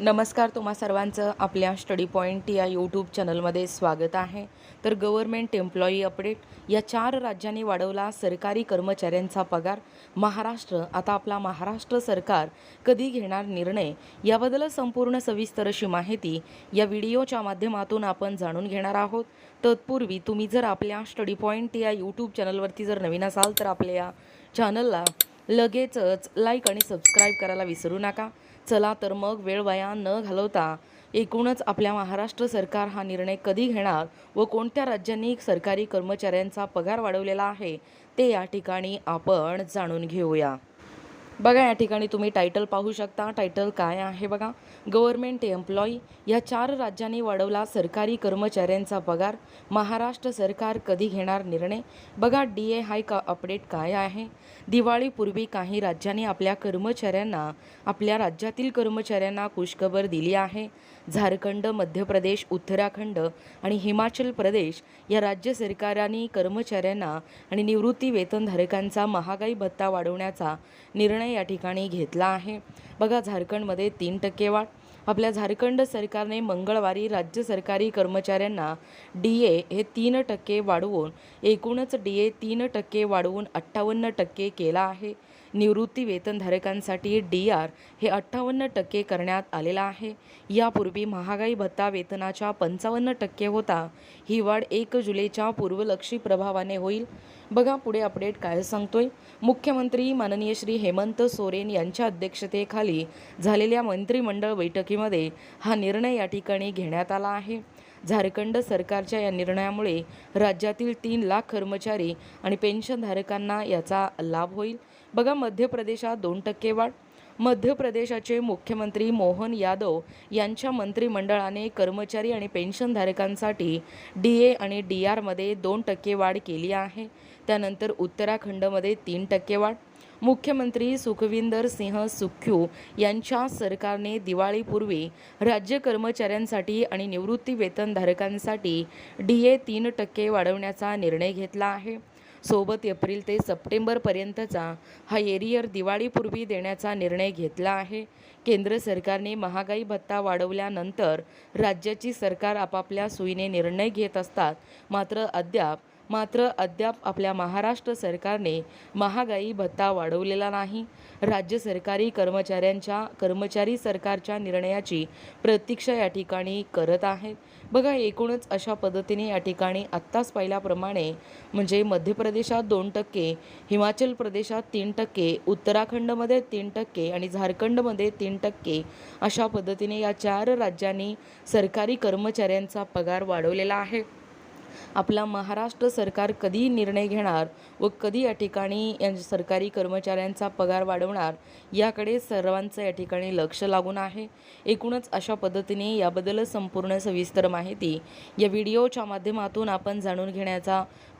नमस्कार तुम्हा सर्वांचं आपल्या स्टडी पॉईंट या यूट्यूब चॅनलमध्ये स्वागत आहे. तर गव्हर्मेंट एम्प्लॉई अपडेट या चार राज्यांनी वाढवला सरकारी कर्मचाऱ्यांचा पगार. महाराष्ट्र आता आपला महाराष्ट्र सरकार कधी घेणार निर्णय? याबद्दल संपूर्ण सविस्तर अशी माहिती या व्हिडिओच्या माध्यमातून आपण जाणून घेणार आहोत. तत्पूर्वी तुम्ही जर आपल्या स्टडी पॉईंट या यूट्यूब चॅनलवरती जर नवीन असाल तर आपल्या या चॅनलला लगेचच लाईक आणि सबस्क्राईब करायला विसरू नका. चला तर मग वेळ वाया न घालवता एकूणच आपल्या महाराष्ट्र सरकार हा निर्णय कधी घेणार व कोणत्या राज्यांनी सरकारी कर्मचाऱ्यांचा पगार वाढवलेला आहे ते या ठिकाणी आपण जाणून घेऊया. बघा या ठिकाणी तुम्ही टायटल पाहू शकता. टायटल काय आहे बघा? गव्हर्मेंट एम्प्लॉई या चार राज्यांनी वाढवला सरकारी कर्मचाऱ्यांचा पगार. महाराष्ट्र सरकार कधी घेणार निर्णय? बघा डी ए हाय का अपडेट काय आहे? दिवाळीपूर्वी काही राज्यांनी आपल्या कर्मचाऱ्यांना आपल्या राज्यातील कर्मचाऱ्यांना खुशखबर दिली आहे. झारखंड मध्य प्रदेश उत्तराखंड आणि हिमाचल प्रदेश या राज्य सरकारांनी कर्मचाऱ्यांना आणि निवृत्ती वेतनधारकांचा महागाई भत्ता वाढवण्याचा निर्णय या ठिकाणी घेतला आहे. बघा झारखंडमध्ये तीन टक्के वाढ. आपल्या झारखंड सरकारने मंगळवारी राज्य सरकारी कर्मचाऱ्यांना डी ए हे तीन टक्के वाढवून एकूणच डी ए तीन टक्के वाढवून अठ्ठावन्न टक्के केला आहे. निवृत्ती वेतनधारकांसाठी डी आर हे अठ्ठावन्न टक्के करण्यात आलेलं आहे. यापूर्वी महागाई भत्ता वेतनाच्या पंचावन्न टक्के होता. ही वाढ एक जुलैच्या पूर्वलक्षी प्रभावाने होईल. बघा पुढे अपडेट काय सांगतोय. मुख्यमंत्री माननीय श्री हेमंत सोरेन यांच्या अध्यक्षतेखाली झालेल्या मंत्रिमंडळ बैठकीमध्ये हा निर्णय या ठिकाणी घेण्यात आला आहे. झारखंड सरकारच्या या निर्णयामुळे राज्यातील तीन लाख कर्मचारी आणि पेन्शनधारकांना याचा लाभ होईल. बघा मध्य प्रदेशात दोन टक्के वाढ. मध्य प्रदेशाचे मुख्यमंत्री मोहन यादव यांच्या मंत्रिमंडळाने कर्मचारी आणि पेन्शनधारकांसाठी डी ए आणि डी आरमध्ये दोन टक्के वाढ केली आहे. त्यानंतर उत्तराखंडमध्ये तीन टक्के वाढ. मुख्यमंत्री सुखविंदर सिंह सुख्यू यांच्या सरकारने दिवाळीपूर्वी राज्य कर्मचाऱ्यांसाठी आणि निवृत्ती वेतनधारकांसाठी डी ए तीन टक्के वाढवण्याचा निर्णय घेतला आहे. सोबत एप्रिल ते सप्टेंबरपर्यंतचा हा एरियर दिवाळीपूर्वी देण्याचा निर्णय घेतला आहे. केंद्र सरकारने महागाई भत्ता वाढवल्यानंतर राज्याची सरकार आपापल्या सोयीने निर्णय घेत असतात. मात्र अद्याप मात्र अद्याप आपल्या महाराष्ट्र सरकारने महागाई भत्ता वाढवलेला नाही. राज्य सरकारी कर्मचाऱ्यांच्या कर्मचारी सरकारच्या निर्णयाची प्रतीक्षा या ठिकाणी करत आहेत. बघा एकूणच अशा पद्धतीने या ठिकाणी आत्ताच पाहिल्याप्रमाणे म्हणजे मध्य प्रदेशात दोन टक्के हिमाचल प्रदेशात तीन टक्के उत्तराखंडमध्ये तीन टक्के आणि झारखंडमध्ये तीन टक्के अशा पद्धतीने या चार राज्यांनी सरकारी कर्मचाऱ्यांचा पगार वाढवलेला आहे. आपला महाराष्ट्र सरकार कधी निर्णय घेणार व कधी या ठिकाणी या सरकारी कर्मचाऱ्यांचा पगार वाढवणार याकडे सर्वांचं या ठिकाणी लक्ष लागून आहे. एकूणच अशा पद्धतीने याबद्दल संपूर्ण सविस्तर माहिती या व्हिडिओच्या माध्यमातून आपण जाणून घेण्याचा